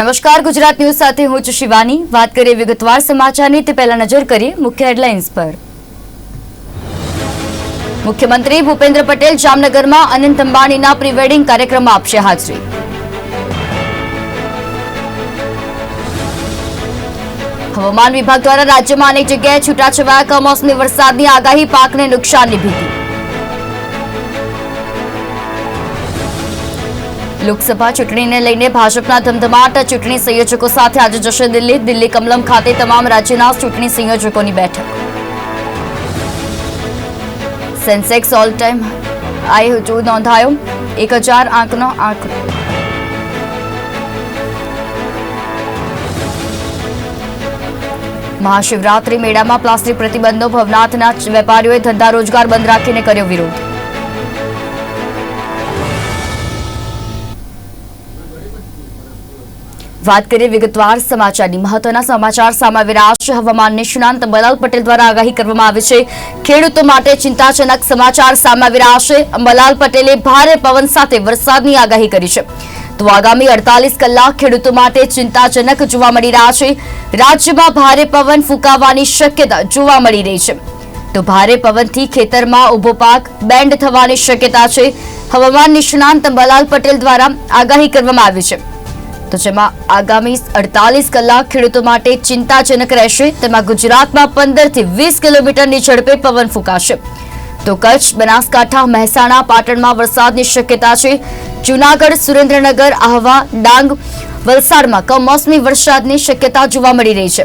નમસ્કાર, ગુજરાત ન્યૂઝ સાથે હું છું શિવાની. વાત કરીએ વિગતવાર સમાચારની, તે પહેલા નજર કરીએ મુખ્ય હેડલાઇન્સ પર. મુખ્યમંત્રી ભૂપેન્દ્ર પટેલ જામનગરમાં અનંત અંબાણીના પ્રીવેડિંગ કાર્યક્રમમાં આપશે હાજરી. હવામાન વિભાગ દ્વારા રાજ્યમાં અનેક જગ્યાએ છૂટાછવાયા કમોસમી વરસાદની આગાહી, પાકને નુકસાનની ભીતિ. લોકસભા ચૂંટણીને લઈને ભાજપના ધમધમાટ ચૂંટણી સંયોજકો સાથે આજે જશે દિલ્હી. દિલ્હી કમલમ ખાતે તમામ રાજ્યના ચૂંટણી સંયોજકોની બેઠક. સેન્સેક્સ ઓલ ટાઈમ આઈ જો નોંધાયો. એક હજાર આંકનો આંકડો મહાશિવરાત્રી મેળામાં પ્લાસ્ટિક પ્રતિબંધનો ભવનાથના વેપારીઓએ ધંધા રોજગાર બંધ રાખીને કર્યો વિરોધ. વાત કરીએ વિગતવાર સમાચારની. મહત્વના સમાચાર સામે આવી છે. હવામાન નિષ્ણાંત અંબાલાલ પટેલ દ્વારા આગાહી કરવામાં આવી છે. ખેડૂતો માટે ચિંતાજનક સમાચાર સામે આવી છે. અંબાલાલ પટેલે ભારે પવન સાથે વરસાદની આગાહી કરી છે. તો આગામી અડતાલીસ કલાક ખેડૂતો માટે ચિંતાજનક જોવા મળી રહ્યા છે. રાજ્યમાં ભારે પવન ફૂંકાવાની શક્યતા જોવા મળી રહી છે. તો ભારે પવનથી ખેતરમાં ઊભો પાક બેન્ડ થવાની શક્યતા છે. હવામાન નિષ્ણાંત અંબાલાલ પટેલ દ્વારા આગાહી કરવામાં આવી છે. તો જેમાં આગામી અડતાલીસ કલાક ખેડૂતો માટે ચિંતાજનક રહેશે. તેમાં ગુજરાતમાં પંદરથી વીસ કિલોમીટરની ઝડપે પવન ફૂંકાશે. તો કચ્છ, બનાસકાંઠા, મહેસાણા, પાટણમાં વરસાદની શક્યતા છે. જૂનાગઢ, સુરેન્દ્રનગર, આહવા, ડાંગ, વલસાડમાં કમોસમી વરસાદની શક્યતા જોવા મળી રહી છે.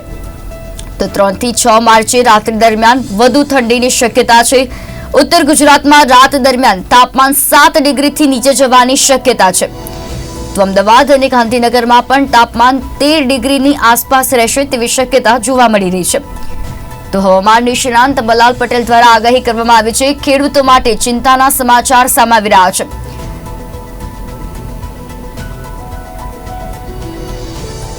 તો ત્રણથી છ માર્ચે રાત્રિ દરમિયાન વધુ ઠંડીની શક્યતા છે. ઉત્તર ગુજરાતમાં રાત દરમિયાન તાપમાન સાત ડિગ્રીથી નીચે જવાની શક્યતા છે. તો અમદાવાદ અને ગાંધીનગરમાં પણ તાપમાન તેર ડિગ્રીની આસપાસ રહેશે તેવી શક્યતા જોવા મળી રહી છે. તો હવામાન નિષ્ણાંત બલાલ પટેલ દ્વારા આગાહી કરવામાં આવી છે, ખેડૂતો માટે ચિંતાના સમાચાર સામે આવી રહ્યા છે.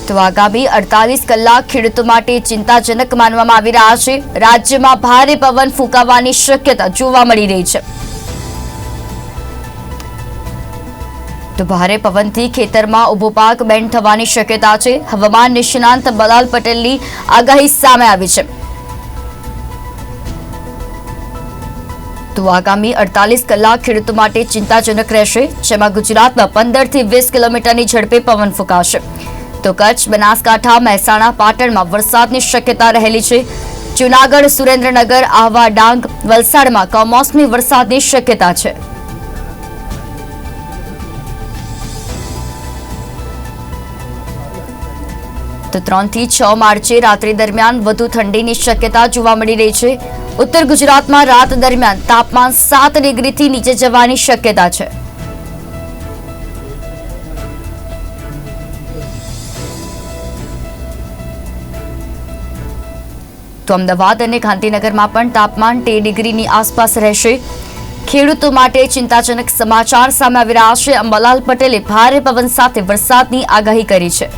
તો આગામી અડતાલીસ કલાક ખેડૂતો માટે ચિંતાજનક માનવામાં આવી રહ્યા છે. રાજ્યમાં ભારે પવન ફૂંકાવાની શક્યતા જોવા મળી રહી છે. તો ભારે પવનથી ખેતરમાં ઊભો પાક બેન્ડ થવાની શક્યતા છે. હવામાન નિષ્ણાંત બલાલ પટેલની આગાહી સામે આવી છે. તો આગામી અડતાલીસ કલાક ખેડૂતો માટે ચિંતાજનક રહેશે, જેમાં ગુજરાતમાં પંદરથી વીસ કિલોમીટરની ઝડપે પવન ફૂંકાશે. તો કચ્છ, બનાસકાંઠા, મહેસાણા, પાટણમાં વરસાદની શક્યતા રહેલી છે. જૂનાગઢ, સુરેન્દ્રનગર, આહવા ડાંગ, વલસાડમાં કમોસમી વરસાદની શક્યતા છે. તો ત્રણથી છ માર્ચે રાત્રિ દરમિયાન વધુ ઠંડીની શક્યતા જોવા મળી રહી છે. ઉત્તર ગુજરાતમાં રાત દરમિયાન તાપમાન સાત ડિગ્રીથી નીચે જવાની શક્યતા છે. તો અમદાવાદ અને ગાંધીનગરમાં પણ તાપમાન તેર ડિગ્રીની આસપાસ રહેશે. ખેડૂતો માટે ચિંતાજનક સમાચાર સામે આવી રહ્યા છે. અંબાલાલ પટેલે ભારે પવન સાથે વરસાદની આગાહી કરી છે.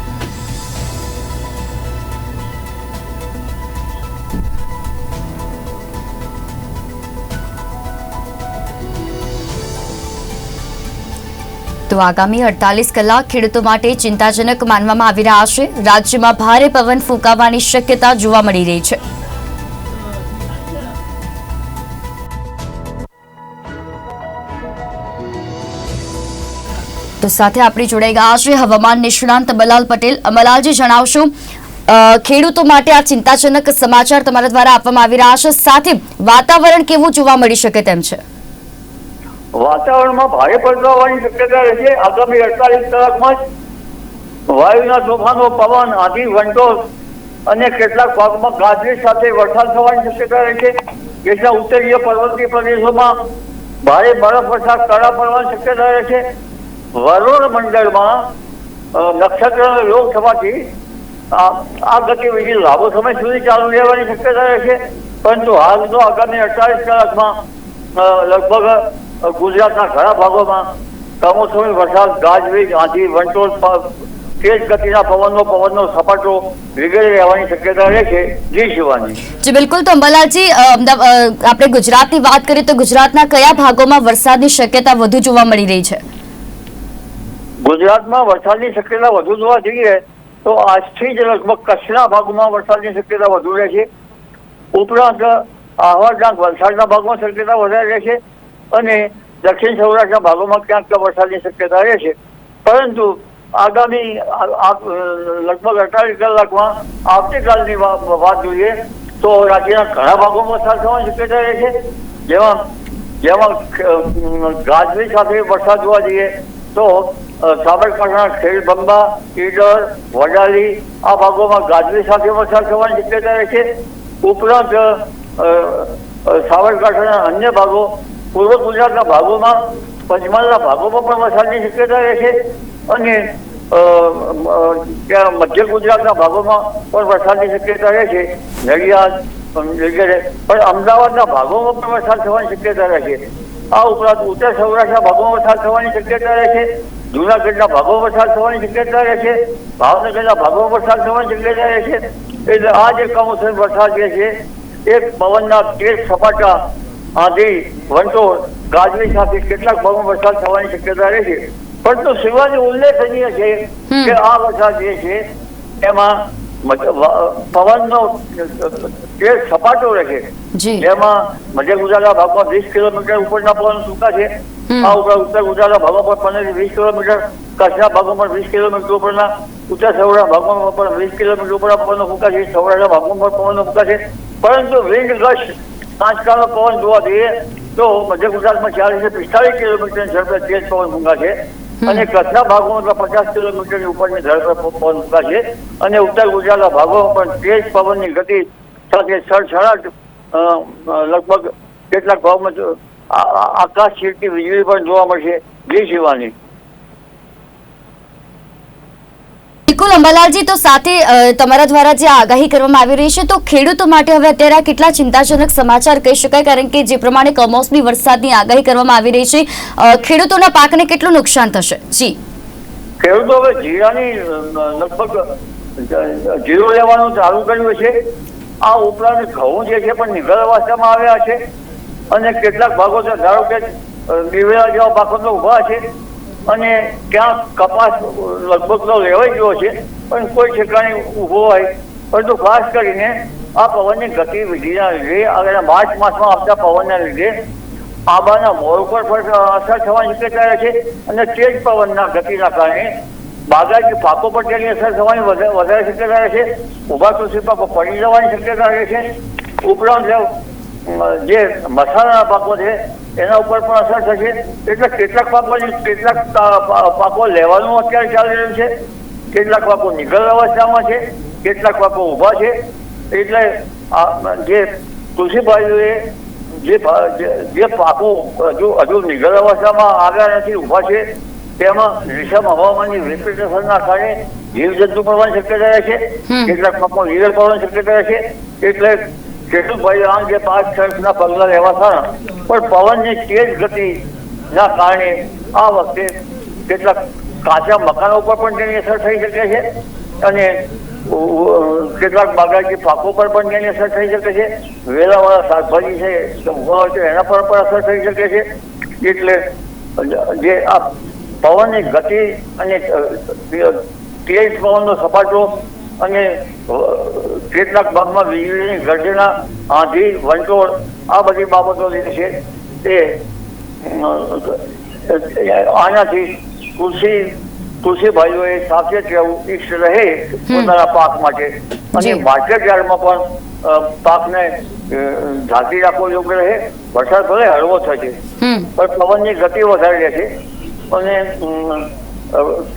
તો આગામી અડતાલીસ કલાક ખેડૂતો માટે ચિંતાજનક માનવામાં આવી રહ્યા છે. રાજ્યમાં ભારે પવન ફૂંકાવાની શક્યતા જોવા મળી રહી છે. તો સાથે આપણે જોડાઈ ગયા છે હવામાન નિષ્ણાંત બલાલ પટેલ. અમલાલજી, જણાવશો ખેડૂતો માટે આ ચિંતાજનક સમાચાર તમારા દ્વારા આપવામાં આવી રહ્યા છે. સાથે વાતાવરણ કેવું જોવા મળી શકે તેમ છે? વાતાવરણમાં ભારે પલટો હોવાની શક્યતા રહેશે આગામી અડતાલીસ કલાકમાં જ વાયુના તોફાનો, પવન, આધી વંટોળ અને કેટલાક ભાગમાં ગાજવીજ સાથે વરસાદ થવાની શક્યતા રહેશે કેટલાક ઉત્તરીય પર્વતીય પ્રદેશોમાં ભારે બરફ વરસાદ કરા પડવાની શક્યતા રહેશે વરુણ મંડળમાં નક્ષત્ર યોગ થવાથી આ ગતિવિધિ લાંબો સમય સુધી ચાલુ રહેવાની શક્યતા રહેશે પરંતુ હાલ તો આગામી અડતાલીસ કલાકમાં લગભગ ગુજરાતના ઘણા ભાગોમાં કમોસમી વરસાદ ગાજવીજ આંધી વંટોળ તેજ ગતિના પવનનો પવનનો સપાટો વગેરે રહેવાની શક્યતા રહે છે. જી શિવાની. જી બિલકુલ. તો અંબાલાલજી આપણે ગુજરાતની વાત કરીએ તો ગુજરાતના કયા ભાગોમાં વરસાદની શક્યતા વધુ જોવા મળી રહી છે? ગુજરાતમાં વરસાદની શક્યતા વધુ જોવા જઈએ તો આજથી જ લગભગ કચ્છના ભાગમાં વરસાદની શક્યતા વધુ રહેશે ઉપરાંત આહવાડના વલસાડના ભાગમાં શક્યતા વધારે રહેશે અને દક્ષિણ સૌરાષ્ટ્રના ભાગોમાં ક્યાંક વરસાદની શક્યતા રહે છે. પરંતુ આગામી લગભગ અડતાલીસ કલાકમાં આવતીકાલની વાત જોઈએ તો રાજ્યના ઘણા ભાગોમાં વરસાદ થવાની શક્યતા રહે છે. જેમાં જેમાં ગાજવી સાથે વરસાદ જોવા જઈએ તો સાબરકાંઠાના ખેડબંબા, ઈડર, વડાલી આ ભાગોમાં ગાજવી સાથે વરસાદ થવાની શક્યતા રહે છે. ઉપરાંત સાબરકાંઠાના અન્ય ભાગો પૂર્વ ગુજરાતના ભાગોમાં, પંચમહાલના ભાગોમાં પણ વરસાદની શક્યતા રહેશે અને ત્યાં મધ્ય ગુજરાતના ભાગોમાં પણ વરસાદની શક્યતા રહેશે નડિયાદ વગેરે. પણ અમદાવાદના ભાગોમાં પણ વરસાદ થવાની શક્યતા રહેશે આ ઉપરાંત ઉત્તર સૌરાષ્ટ્રના ભાગોમાં વરસાદ થવાની શક્યતા રહેશે જુનાગઢના ભાગોમાં વરસાદ થવાની શક્યતા રહેશે ભાવનગરના ભાગોમાં વરસાદ થવાની શક્યતા રહેશે એટલે આ જે કમોસમી વરસાદ જે છે, એ પવનના તેજ સપાટા આંધી વંટોળ ગાજવી સાથે કેટલાક ભાગોમાં વરસાદ થવાની શક્યતા રહેશે પરંતુ શિવાજી ઉલ્લેખનીય છે કે આ વરસાદ જે છે એમાં પવનનો તેજ સપાટો રહે છે જેમાં મધ્ય ગુજરાતના ભાગમાં વીસ કિલોમીટર ઉપરના પવન સૂકા છે. આ ઉપરાંત ઉત્તર ગુજરાતના ભાગોમાં પણ પંદર વીસ કિલોમીટર કચ્છના ભાગોમાં વીસ કિલોમીટર ઉપરના ઉત્તર સૌરાષ્ટ્રના ભાગોમાં પણ વીસ કિલોમીટર ઉપરના પવનો ફૂંકા છે. સૌરાષ્ટ્રના ભાગોમાં પણ પવનો ફૂંકા છે. પરંતુ વિન્ડ ગસ્ટ આજકાલનો પવન જોવા જઈએ તો મધ્ય ગુજરાતમાં ચાલીસથી પિસ્તાલીસ કિલોમીટરની ઝડપે તેજ પવન ફૂંકા છે અને કચ્છના ભાગોમાં તો પચાસ કિલોમીટરની ઉપરની ઝડપે પવન ફૂંકા છે અને ઉત્તર ગુજરાતના ભાગોમાં પણ તેજ પવનની ગતિ સાથે સડસડાટ લગભગ કેટલાક ભાગમાં આકાશ છીટતી વીજળી પણ જોવા મળશે. જે શિવાની બિલકુલ તો સાથે તમારા દ્વારા જે આગાહી કરવામાં આવી રહી છે, તો ખેડૂતો માટે હવે અત્યારે કેટલા ચિંતાજનક સમાચાર કહી શકાય, કારણ કે જે પ્રમાણે કમોસમી વરસાદની આગાહી કરવામાં આવી રહી છે ખેડૂતોના પાકને કેટલું નુકસાન થશે? જી. ખેડૂતો હવે જીરાની લગભગ, જીરો લેવાનું ચાલુ કર્યું છે. આ ઉપરાંત ઘઉં જે છે પણ નિગલ આવ્યા છે. અને કેટલાક ભાગો છે, ધારો કે દિવેલા જેવા પાકો ઊભા છે. અને ક્યાંક કપાસ લગભગ તો લેવાઈ ગયો છે, પણ કોઈ ઠેકાણે ઊભો હોય. પરંતુ ખાસ કરીને આ પવનની ગતિવિધિના લીધે આગળ માર્ચ માસમાં આવતા પવનના લીધે આબાના મોર ઉપર પણ અસર થવાની શક્યતા છે અને તેજ પવનના ગતિના કારણે બાગાયતી પાકો પર તેની અસર થવાની વધા- વધારે શક્યતા રહે છે. ઊભા કૃષિ પાકો પડી જવાની શક્યતા રહે છે. ઉપરાંત જે, મસાલાના પાકો છે એના ઉપર પણ અસર થશે. એટલે કેટલાક પાકો કેટલાક પાકો લેવાનું અત્યારે ચાલી રહ્યું છે. કેટલાક પાકો નિગલ અવસ્થામાં છે કેટલાક પાકો ઊભા છે. એટલે જે કૃષિ ભાઈઓએ જે જે- પાકો હજુ હજુ નિગલ અવસ્થામાં આવ્યા નથી ઊભા છે તેમાં વિષમ હવામાનની વિપરીત કારણે જીવજંતુ પડવાની શક્યતા રહે છે. કેટલાક પાકો લીલર પડવાની શક્યતા રહે છે. એટલે ભાઈઓ આમ જે પાંચ ખર્ચના પગલા લેવા સારા પણ પવનની તેજ ગતિના કારણે આ વખતે કેટલાક કાચા મકાનો પર પણ તેની અસર થઈ શકે છે અને કેટલાક બાગાયતી પાકો પર પણ તેની અસર થઈ શકે છે. વેલાવાળા શાકભાજી છે હોય છે, એના પર પણ અસર થઈ શકે છે. એટલે જે આ પવનની ગતિ અને તેજ પવનનો સપાટો અને કેટલાક ભાગમાં વીજળીની ગર્જના આંધી વંટોળ આ બધી બાબતો જે છે તે આનાથી કૃષિ કૃષિ ભાઈઓએ સાવચેત રહેવું ઈષ્ટ રહે પોતાના પાક માટે. અને. માર્કેટ યાર્ડમાં પણ પાકને ઢાંકી રાખવો યોગ્ય રહે. વરસાદ ભલે હળવો થશે પણ પવનની ગતિ વધારે રહેશે. અને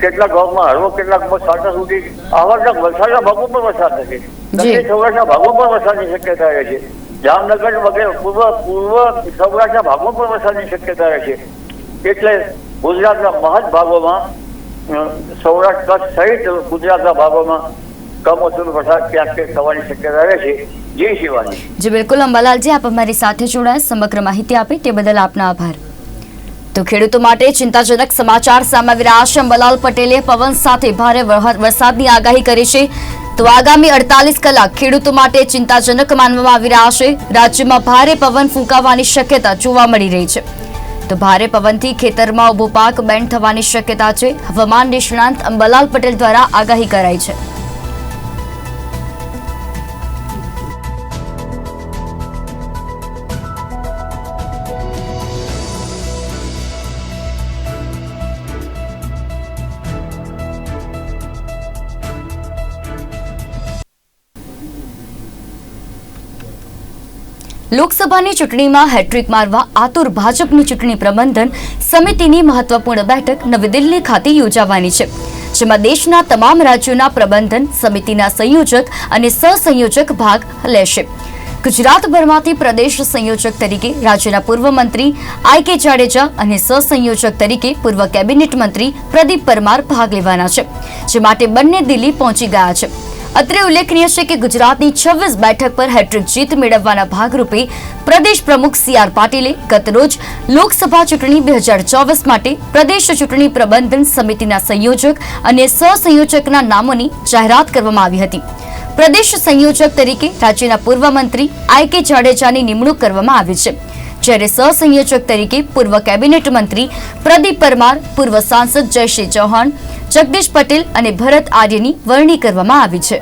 કેટલાક ભાગમાં હળવો કેટલાક સાટા સુધી આવડના વલસાડના ભાગો પણ વરસાદ થશે. દક્ષિણ સૌરાષ્ટ્રના ભાગો પણ વરસાદની શક્યતા રહે છે. જામનગર વગેરે પૂર્વ પૂર્વ સૌરાષ્ટ્રના ભાગો પણ વરસાદની શક્યતા રહે છે. એટલે ગુજરાતના મહદ ભાગોમાં સૌરાષ્ટ્ર કચ્છ સહિત ગુજરાતના ભાગોમાં કમોસમી વરસાદ ક્યાંક ક્યાંક થવાની શક્યતા રહે છે. જે શિવાની જી બિલકુલ અંબાલાલજી આપ અમારી સાથે જોડાયા. સમગ્ર માહિતી આપી તે બદલ આપનો આભાર. તો ખેડૂતો માટે ચિંતાજનક સમાચાર સામે આવી રહ્યા પટેલે પવન સાથે ભારે વરસાદની આગાહી કરી છે. તો આગામી અડતાલીસ કલાક ખેડૂતો માટે ચિંતાજનક માનવામાં આવી રહ્યા છે. રાજ્યમાં ભારે પવન ફૂંકાવાની શક્યતા જોવા મળી રહી છે. તો ભારે પવનથી ખેતરમાં ઊભો પાક બેન્ડ થવાની શક્યતા છે. હવામાન નિષ્ણાંત અંબાલાલ પટેલ દ્વારા આગાહી કરાઈ છે. લોકસભાની ચૂંટણીમાં હેટ્રિક મારવા આતુર ભાજપનું ચૂંટણી પ્રબંધન સમિતિની મહત્વપૂર્ણ બેઠક નવી દિલ્હી ખાતે યોજાવાની છે. જેમાં દેશના તમામ રાજ્યોના પ્રબંધન, સમિતિના સંયોજક અને સહસંયોજક ભાગ લેશે. ગુજરાતભરમાંથી પ્રદેશ સંયોજક તરીકે રાજ્યના પૂર્વ મંત્રી આઈ કે જાડેજા અને સહસંયોજક તરીકે પૂર્વ કેબિનેટ મંત્રી પ્રદીપ પરમાર ભાગ લેવાના છે, જે માટે બંને દિલ્હી પહોંચી ગયા છે. અત્રે ઉલ્લેખનીય છે કે ગુજરાતની છવ્વીસ બેઠક પર હેટ્રિક જીત મેળવવાના ભાગરૂપે પ્રદેશ પ્રમુખ સી આર પાટીલે ગતરોજ લોકસભા ચૂંટણી બે હજાર ચોવીસ માટે પ્રદેશ ચૂંટણી પ્રબંધન સમિતિના સંયોજક અને સહસંયોજકના નામોની જાહેરાત કરવામાં આવી હતી. પ્રદેશ સંયોજક તરીકે રાજ્યના પૂર્વ મંત્રી આઈ કે જાડેજાની નિમણૂક કરવામાં આવી છે. જ્યારે સહસંયોજક તરીકે પૂર્વ કેબિનેટ મંત્રી પ્રદીપ પરમાર, પૂર્વ સાંસદ જયશ્રી ચૌહાણ, જગદીશ પટેલ અને ભરત આર્યની વરણી કરવામાં આવી છે.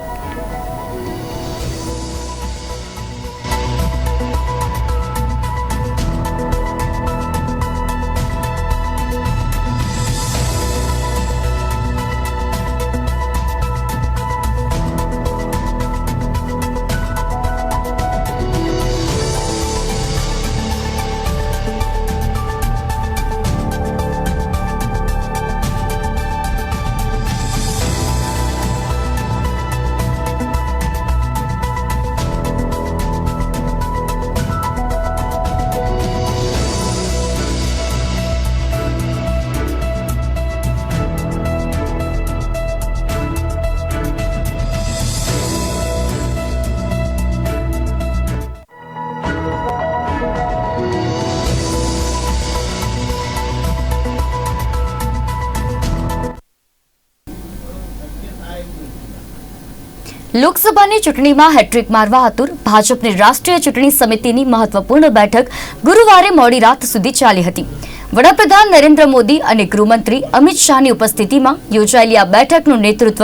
લોકસભાની ચૂંટણીમાં હેટ્રિક મારવા આતુર ભાજપની રાષ્ટ્રીય ચૂંટણી સમિતિની મહત્વપૂર્ણ બેઠક ગુરુવારે મોડી રાત સુધી ચાલી હતી. વડાપ્રધાન નરેન્દ્ર મોદી અને ગૃહમંત્રી અમિત શાહની ઉપસ્થિતિમાં યોજાયેલી આ બેઠકનું નેતૃત્વ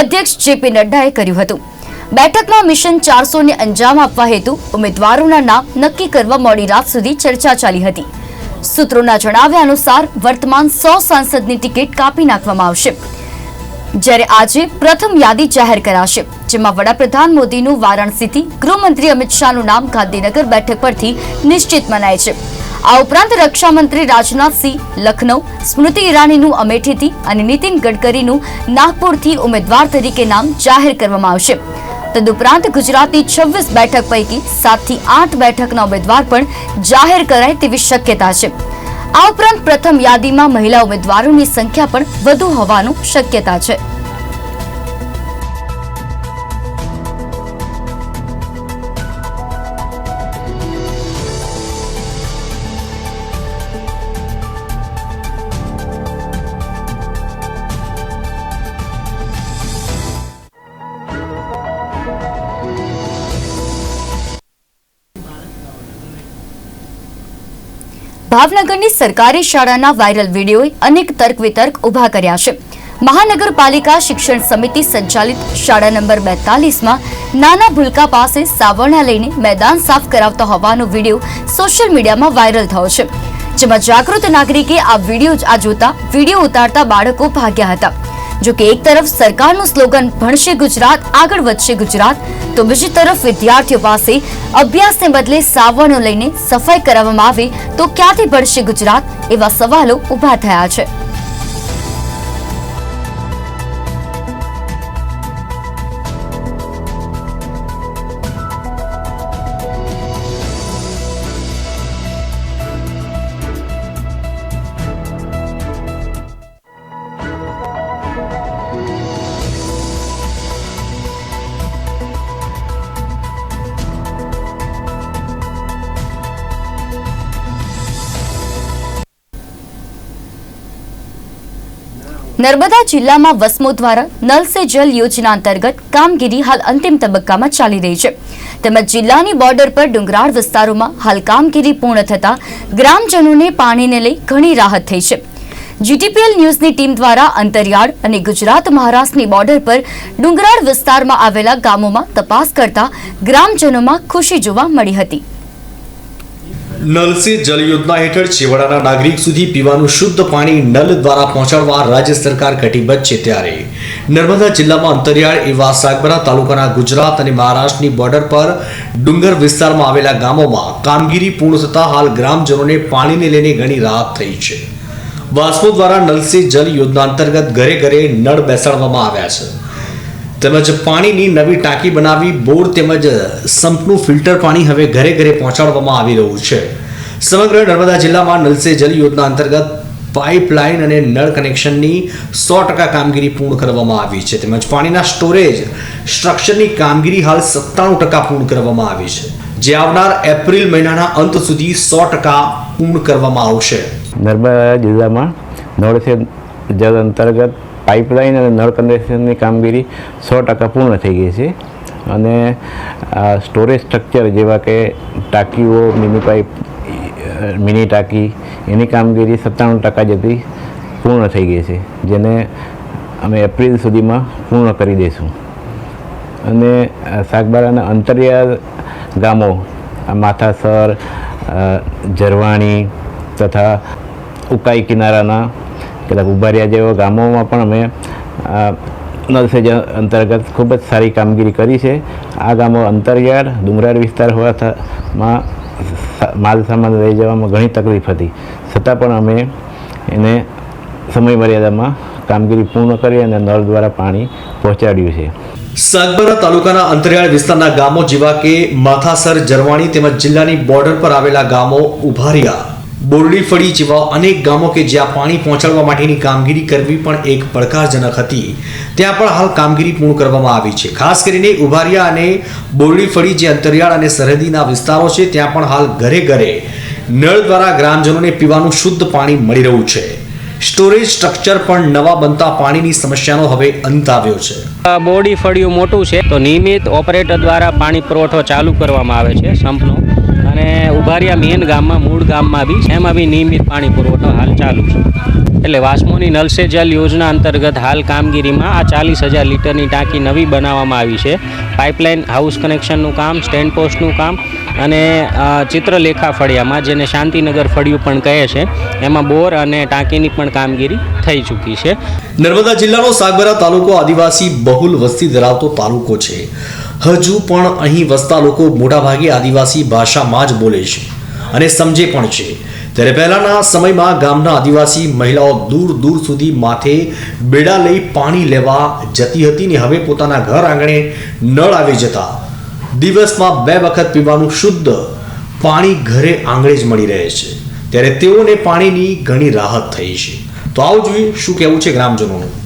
અધ્યક્ષ જેપી નડ્ડાએ કર્યું હતું. બેઠકમાં મિશન ચારસો ને અંજામ આપવા હેતુ ઉમેદવારોના નામ નક્કી કરવા મોડી રાત સુધી ચર્ચા ચાલી હતી. સૂત્રોના જણાવ્યા અનુસાર વર્તમાન સો સાંસદની ટિકિટ કાપી નાખવામાં આવશે. જ્યારે આજે પ્રથમ યાદી જાહેર કરાશે, જેમાં વડાપ્રધાન મોદીનું વારાણસીથી ગૃહમંત્રી અમિત શાહનું નામ ગાંધીનગર બેઠક પરથી નિશ્ચિત મનાય છે. આ ઉપરાંત રક્ષામંત્રી રાજનાથસિંહ લખનૌ, સ્મૃતિ ઈરાનીનું અમેઠીથી અને નીતિન ગડકરીનું નાગપુરથી ઉમેદવાર તરીકે નામ જાહેર કરવામાં આવશે. તદુપરાંત ગુજરાતની છવ્વીસ બેઠક પૈકી સાતથી આઠ બેઠકના ઉમેદવાર પણ જાહેર કરાય તેવી શક્યતા છે. આ ઉપરાંત પ્રથમ યાદીમાં મહિલા ઉમેદવારોની સંખ્યા પણ વધુ હોવાનું શક્યતા છે. ભાવનગરની સરકારી શાળાના વાયરલ વિડીયોએ અનેક તર્ક વિતર્ક ઊભા કર્યા છે. મહાનગરપાલિકા શિક્ષણ સમિતિ સંચાલિત શાળા નંબર બેતાલીસમાં નાના ભૂલકા પાસે સાવરણા લઈને મેદાન સાફ કરાવતો હોવાનો વીડિયો સોશિયલ મીડિયામાં વાયરલ થયો છે. જેમાં જાગૃત નાગરિકે આ વીડિયો આ જોતા વીડિયો ઉતારતા બાળકો ભાગ્યા હતા. જો કે એક તરફ સરકારનું સ્લોગન ભણશે ગુજરાત, આગળ વધશે ગુજરાત, તો બીજી તરફ વિદ્યાર્થીઓ પાસે અભ્યાસને બદલે સાવરણો લઈને સફાઈ કરાવવામાં આવે તો ક્યાંથી ભણશે ગુજરાત? એવા સવાલો ઊભા થયા છે. નર્મદા જિલ્લામાં વસમો દ્વારા નલ સે જલ યોજના અંતર્ગત કામગીરી હાલ અંતિમ તબક્કામાં ચાલી રહી છે. તેમજ જિલ્લાની બોર્ડર પર ડુંગરાળ વિસ્તારોમાં હાલ કામગીરી પૂર્ણ થતાં ગ્રામજનોને પાણીને લઈ ઘણી રાહત થઈ છે. જીટીપીએલ ન્યૂઝની ટીમ દ્વારા અંતરિયાળ અને ગુજરાત મહારાષ્ટ્રની બોર્ડર પર ડુંગરાળ વિસ્તારમાં આવેલા ગામોમાં તપાસ કરતા ગ્રામજનોમાં ખુશી જોવા મળી હતી. નલ સે જલ યોજના હેઠળ છેવાડાના નાગરિક સુધી પીવાનું શુદ્ધ પાણી નલ દ્વારા પહોંચાડવા રાજ્ય સરકાર કટિબદ્ધ છે ત્યારે. નર્મદા જિલ્લામાં અંતરિયાળ એવા સાગબરા તાલુકાના ગુજરાત અને મહારાષ્ટ્રની બોર્ડર પર ડુંગર વિસ્તારમાં આવેલા ગામોમાં કામગીરી પૂર્ણ થતાં હાલ ગ્રામજનોને પાણીને લઈને ઘણી રાહત થઈ છે. વાસ્કો દ્વારા નલ સે જલ યોજના અંતર્ગત ઘરે ઘરે નળ બેસાડવામાં આવ્યા છે. તેમજ પાણીની નવી ટાંકી બનાવી બોર તેમજ સંપનું ફિલ્ટર પાણી હવે ઘરે ઘરે પહોંચાડવામાં આવી રહ્યું છે. સમગ્ર નર્મદા જિલ્લામાં નલ જલ યોજના અંતર્ગત પાઇપલાઇન અને નળ કનેક્શનની સો ટકા કામગીરી પૂર્ણ કરવામાં આવી છે. તેમજ પાણીના સ્ટોરેજ સ્ટ્રક્ચરની કામગીરી હાલ સત્તાણું ટકા પૂર્ણ કરવામાં આવી છે. જે આવનાર એપ્રિલ મહિનાના અંત સુધી સો ટકા પૂર્ણ કરવામાં આવશે. નર્મદા જિલ્લામાં નળ સે અંતર્ગત પાઇપલાઇન અને નળ કન્ડેશનની કામગીરી સો ટકા પૂર્ણ થઈ ગઈ છે. અને સ્ટોરેજ સ્ટ્રક્ચર જેવા કે ટાંકીઓ, મિની પાઇપ, મિની ટાંકી, એની કામગીરી સત્તાણું ટકા જેટલી પૂર્ણ થઈ ગઈ છે, જેને અમે એપ્રિલ સુધીમાં પૂર્ણ કરી દઈશું. અને સાગબારાના અંતરિયાળ ગામો માથાસર ઝરવાણી તથા ઉકાઈ કિનારાના કેટલાક ઉભારિયા જેવા ગામોમાં પણ અમે નલ સે અંતર્ગત ખૂબ જ સારી કામગીરી કરી છે. આ ગામો અંતરિયાળ ડુંગરાળ વિસ્તાર હોવામાં માલ સામાન લઈ જવામાં ઘણી તકલીફ હતી. છતાં પણ અમે એને સમય મર્યાદામાં કામગીરી પૂર્ણ કરી અને નળ દ્વારા પાણી પહોંચાડ્યું છે. સાગબારા તાલુકાના અંતરિયાળ વિસ્તારના ગામો જેવા કે માથાસર, જરવાણી તેમજ જિલ્લાની બોર્ડર પર આવેલા ગામો ઉભારિયા. બોરડીફળી જેવા અનેક ગામો કે જ્યાં પાણી પહોંચાડવા માટેની કામગીરી કરવી પણ એક પડકારજનક હતી. ત્યાં પણ હાલ કામગીરી પૂર્ણ કરવામાં આવી છે. ખાસ કરીને ઉભારિયા અને બોરડીફળી જે અંતરિયાળ અને સરહદીના વિસ્તારો છે, ત્યાં પણ હાલ ઘરે ઘરે નળ દ્વારા ગ્રામજનોને પીવાનું શુદ્ધ પાણી મળી રહ્યું છે. સ્ટોરેજ સ્ટ્રક્ચર પણ નવા બનતા પાણીની સમસ્યાનો હવે અંત આવ્યો છે. બોડી ફળિયું મોટું છે, તો નિયમિત ઓપરેટર દ્વારા પાણી પુરવઠો ચાલુ કરવામાં આવે છે, સંપનો. અને ઉભારિયા મેન ગામમાં, મૂળ ગામમાં બી એમાં બી નિયમિત પાણી પુરવઠો હાલ ચાલુ છે. એટલે વાસ્મોની નલ સે જલ યોજના અંતર્ગત હાલ કામગીરીમાં આ ચાલીસ હજાર લીટરની ટાંકી નવી બનાવવામાં આવી છે. પાઇપલાઇન, હાઉસ કનેક્શનનું કામ, સ્ટેન્ડ પોસ્ટનું કામ અને ચિત્રલેખા ફળિયામાં, જેને શાંતિનગર ફળિયું પણ કહે છે, એમાં બોર અને ટાંકીની પણ કામગીરી થઈ ચૂકી છે. નર્મદા જિલ્લાનો સાગબારા તાલુકો આદિવાસી બહુલ વસ્તી ધરાવતો તાલુકો છે. હજુ પણ અહીં વસતા લોકો મોટાભાગે આદિવાસી ભાષામાં જ બોલે છે અને સમજે પણ છે. ત્યારે પહેલાના સમયમાં ગામના આદિવાસી મહિલાઓ દૂર દૂર સુધી માથે બેડા લઈ પાણી લેવા જતી હતી ને હવે પોતાના ઘર આંગણે નળ આવી જતા દિવસમાં બે વખત પીવાનું શુદ્ધ પાણી ઘરે આંગણે જ મળી રહે છે. ત્યારે તેઓને પાણીની ઘણી રાહત થઈ છે. તો આવું જોઈએ શું કહેવું છે ગ્રામજનોનું?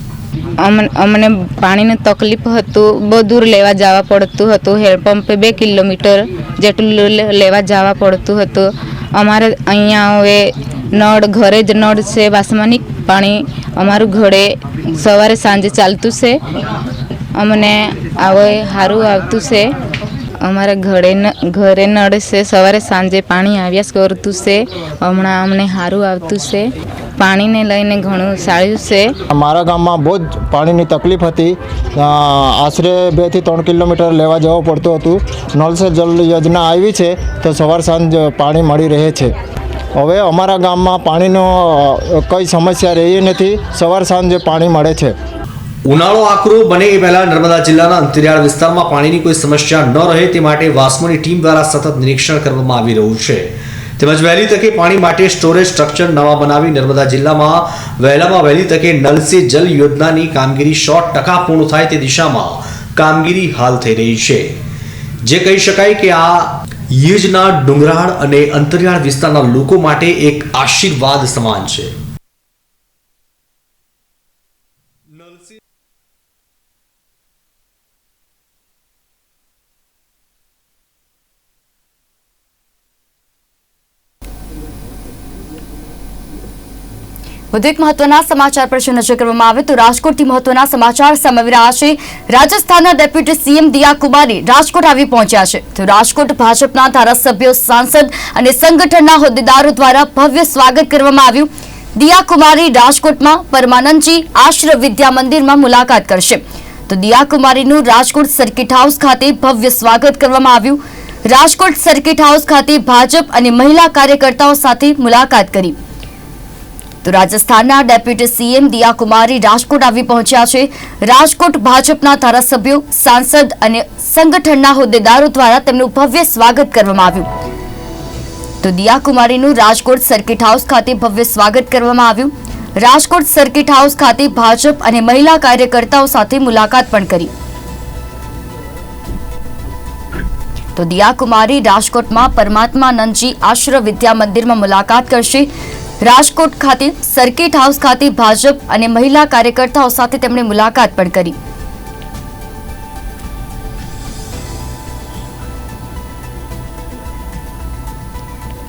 અમને પાણીની તકલીફ હતું બહુ દૂર લેવા જવા પડતું હતું હેન્ડપંપે બે કિલોમીટર જેટલું લેવા જવા પડતું હતું. અમારે અહીંયા હવે નળ, ઘરે જ નળ છે વાસમાની પાણી અમારું ઘરે સવારે સાંજે ચાલતું છે. અમને આવે સારું આવતું છે. અમારા ઘરે ઘરે નળ છે. સવારે સાંજે પાણી આવ્યા કરતું છે. હમણાં અમને સારું આવતું છે. પાણીને લઈને ઘણું સારું છે. મારા ગામમાં બહુ જ પાણીની તકલીફ હતી. આશરે બેથી ત્રણ કિલોમીટર લેવા જવું પડતું હતું. નળ સે જલ યોજના આવી છે તો સવાર સાંજ પાણી મળી રહે છે. હવે અમારા ગામમાં પાણીનો કંઈ સમસ્યા રહી નથી. સવાર સાંજે પાણી મળે છે. ઉનાળો આકરો બને એ પહેલા નર્મદા જિલ્લાના અંતરિયાળ વિસ્તારમાં પાણીની કોઈ સમસ્યા ન રહે તે માટે વાસ્મોની ટીમ દ્વારા સતત નિરીક્ષણ કરવામાં આવી રહ્યું છે. તેમજ વહેલી તકે પાણી માટે સ્ટોરેજ સ્ટ્રક્ચર નવા બનાવી નર્મદા જિલ્લામાં વહેલામાં વહેલી તકે નલ સે જલ યોજનાની કામગીરી સો ટકા પૂર્ણ થાય તે દિશામાં કામગીરી હાલ થઈ રહી છે. જે કહી શકાય કે આ યોજના ડુંગરાળ અને અંતરિયાળ વિસ્તારના લોકો માટે એક આશીર્વાદ સમાન છે. વધુ એક મહત્વના સમાચાર પર નજર કરવામાં આવે તો રાજકોટથી મહત્વના સમાચાર સામે આવી રહ્યા છે. રાજસ્થાનના ડેપ્યુટી સીએમ દિયા કુમારી રાજકોટ આવી પહોંચ્યા છે. તો રાજકોટ ભાજપના ધારાસભ્યો, સાંસદ અને સંગઠનના હોદ્દેદારો દ્વારા ભવ્ય સ્વાગત કરવામાં આવ્યું. દિયા કુમારી રાજકોટમાં પરમાનંદજી આશ્ર વિદ્યા મંદિરમાં મુલાકાત કરશે. તો દિયા કુમારીનું રાજકોટ સર્કિટ હાઉસ ખાતે ભવ્ય સ્વાગત કરવામાં આવ્યું. રાજકોટ સર્કિટ હાઉસ ખાતે ભાજપ અને મહિલા કાર્યકર્તાઓ સાથે મુલાકાત કરી. તો રાજસ્થાનના ડેપ્યુટી સીએમ દિયા કુમારી રાજકોટ આવી પહોંચ્યા છે. રાજકોટ ભાજપના ધારાસભ્યો, સાંસદ અને સંગઠનના હોદ્દેદારો દ્વારા તેમનું ભવ્ય સ્વાગત કરવામાં આવ્યું. તો દિયા કુમારીનું રાજકોટ સર્કિટ હાઉસ ખાતે ભવ્ય સ્વાગત કરવામાં આવ્યું. રાજકોટ સર્કિટ હાઉસ ખાતે ભાજપ અને મહિલા કાર્યકર્તાઓ સાથે મુલાકાત પણ કરી. તો દિયા કુમારી રાજકોટમાં પરમાત્માનંદજી આશ્ર વિદ્યા મંદિરમાં મુલાકાત કરશે. રાજકોટ ખાતે સર્કિટ હાઉસ ખાતે ભાજપ અને મહિલા કાર્યકર્તાઓ સાથે તેમણે મુલાકાત પણ કરી.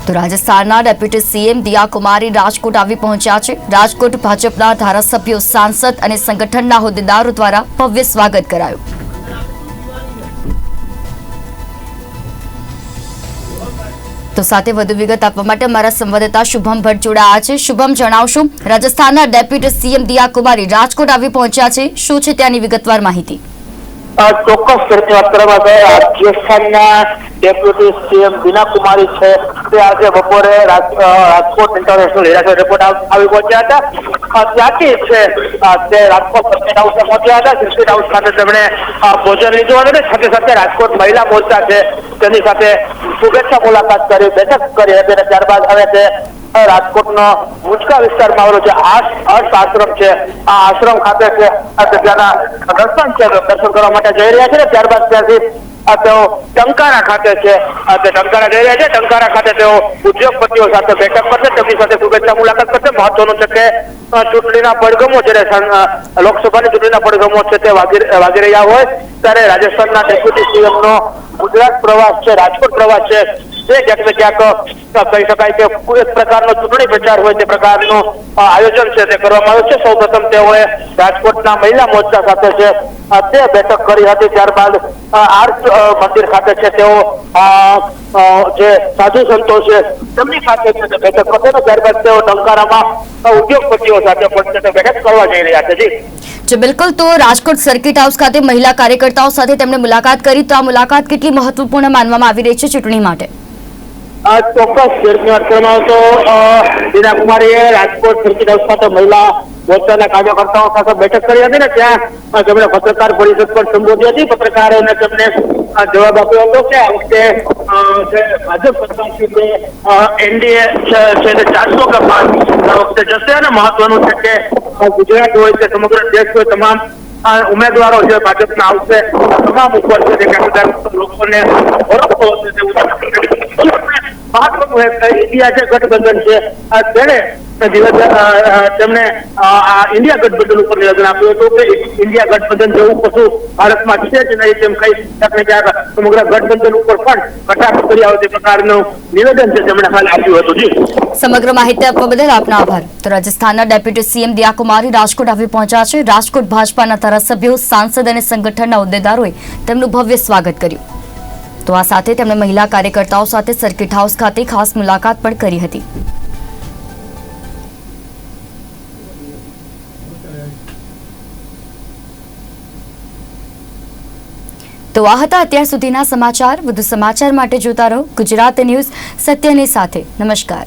તો રાજસ્થાનના ડેપ્યુટી સીએમ દિયા કુમારી રાજકોટ આવી પહોંચ્યા છે. રાજકોટ ભાજપના ધારાસભ્યો, સાંસદ અને સંગઠનના હોદ્દેદારો દ્વારા ભવ્ય સ્વાગત કરાયું. તો સાથે વધુ વિગત આપવા માટે અમારા સંવાદદાતા શુભમ ભટ્ટ જોડાયા છે. શુભમ, જણાવશો, રાજસ્થાનના ડેપ્યુટી સીએમ દિયા કુમારી રાજકોટ આવી પહોંચ્યા છે. શું છે ત્યાંની વિગતવાર માહિતી? ચોક્કસ આવે રાજસ્થાનના ડેપ્યુટી સીએમ દિના કુમારી છે. તે આજે બપોરે રાજકોટ ઇન્ટરનેશનલ હીરાસર રિપોર્ટ આવી પહોંચ્યા હતા. ત્યાંથી છે તે રાજકોટ સર્કિટ હાઉસે પહોંચ્યા હતા. સર્કિટ હાઉસ ખાતે તેમણે ભોજન લીધું અને સાથે સાથે રાજકોટ મહિલા મોરચા છે, તેની સાથે શુભેચ્છા મુલાકાત કરી, બેઠક કરી હતી અને ત્યારબાદ હવે તે રાજકોટનો મુચકા વિસ્તારમાં આવેલો છે. અર્થ આશ્રમ છે. આ આશ્રમ ખાતે છે ત્યાંના દર્શન છે. દર્શન કરવા માટે જઈ રહ્યા છે ને ત્યારબાદ ત્યાંથી તેઓ ટંકારા ખાતે છે. ટંકારા જઈ રહ્યા છે. ટંકારા ખાતે તેઓ ઉદ્યોગપતિઓ સાથે બેઠક કરશે. તેમની સાથે શુભેચ્છા મુલાકાત કરશે. મહત્વનું છે કે ચૂંટણીના પડઘમો જ્યારે લોકસભાની ચૂંટણીના પડઘમો છે તે વાગી રહ્યા હોય, ત્યારે રાજસ્થાનના ડેપ્યુટી સીએમ નો ગુજરાત પ્રવાસ છે, રાજકોટ પ્રવાસ છે. કહી શકાય કે એક પ્રકારનો ચૂંટણી પ્રચાર હોય તે પ્રકારનું આયોજન છે તે કરવામાં આવ્યું છે. સૌ પ્રથમ તેઓએ રાજકોટના મહિલા મોરચા સાથે બેઠક કરી હતી. ત્યારબાદ અ, મંદિર ખાતે છે તેઓ જે સાધુ સંતો છે બેઠક કરશે તેઓ ટંકારામાં ઉદ્યોગપતિઓ સાથે બિલકુલ તો રાજકોટ સર્કિટ હાઉસ ખાતે મહિલા કાર્યકર્તાઓ સાથે તેમણે મુલાકાત કરી. તો આ મુલાકાત કેટલી મહત્વપૂર્ણ માનવામાં આવી રહી છે ચૂંટણી માટે? ચોક્કસ શેરની વાત કરવામાં આવે તો અ, બીના કુમારીએ રાજકોટ સર્કિટ હાઉસ ખાતે મહિલા મોરચાના કાર્યકર્તાઓ સાથે બેઠક કરી હતી ને ત્યાં અ, તેમણે પત્રકાર પરિષદ પણ સંબોધી હતી. પત્રકારોને તેમને અ, જવાબ આપ્યો હતો કે આ વખતે અ, જે ભાજપ સરકાર છે તે એનડીએ છે તે ચારસો કે પાંચ આ વખતે જશે અને મહત્વનું છે કે અ, ગુજરાત હોય કે સમગ્ર દેશ હોય તમામ અ, ઉમેદવારો જે ભાજપના આવશે આ તમામ ઉપર છે તે કેટલાક લોકોને ઓળખતો હશે તેવું સમગ્ર માહિતી આપવા બદલ આપનો આભાર. તો રાજસ્થાનના ડેપ્યુટી સીએમ દિયા કુમારી રાજકોટ આવી પહોંચ્યા છે. રાજકોટ ભાજપાના ધારાસભ્યો, સાંસદ અને સંગઠનના હોદ્દેદારોએ તેમનું ભવ્ય સ્વાગત કર્યું. તો આ સાથે તેમણે મહિલા કાર્યકર્તાઓ સાથે સર્કિટ હાઉસ ખાતે ખાસ મુલાકાત પણ કરી હતી. તો આ હતા અત્યાર સુધીના સમાચાર. વધુ સમાચાર માટે જોતા રહો ગુજરાત ન્યૂઝ સત્યની સાથે. નમસ્કાર.